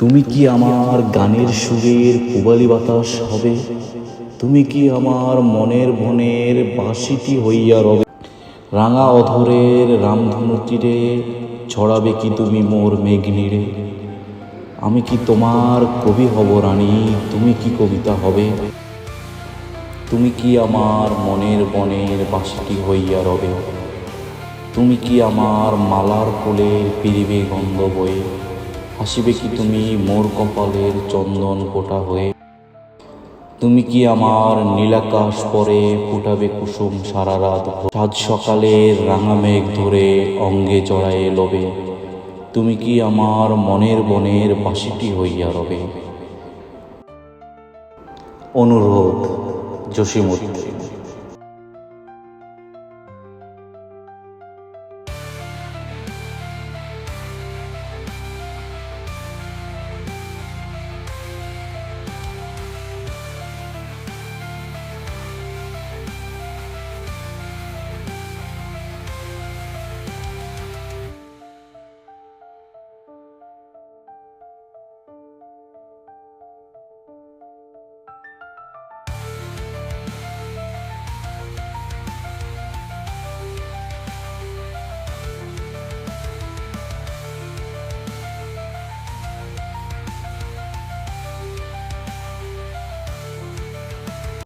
তুমি কি আমার গানের সুরের পুবালি বাতাস হবে? তুমি কি আমার মনের বনের বাঁশিটি হইয়া রবে? রাঙা অধরের রামধনু তীরে ছড়াবে কি তুমি মোর মেঘনীরে? আমি কি তোমার কবি হব রানী? তুমি কি কবিতা হবে? তুমি কি আমার মনের বনের বাঁশিটি হইয়া রবে? তুমি কি আমার মালার ফুলের পিরিবে গন্ধ বয়ে? হাসিবে কি তুমি মোর কপালের চন্দন কোটা হয়ে? তুমি কি আমার নীলাকাশ পরে ফুটাবে কুসুম সারা রাত। সাত সকালের রাঙা মেঘ ধরে অঙ্গে জড়ায়ে লবে। তুমি কি আমার মনের বনের বাঁশিটি হইয়া রবে? অনুরোধ জসীমুদ্দিন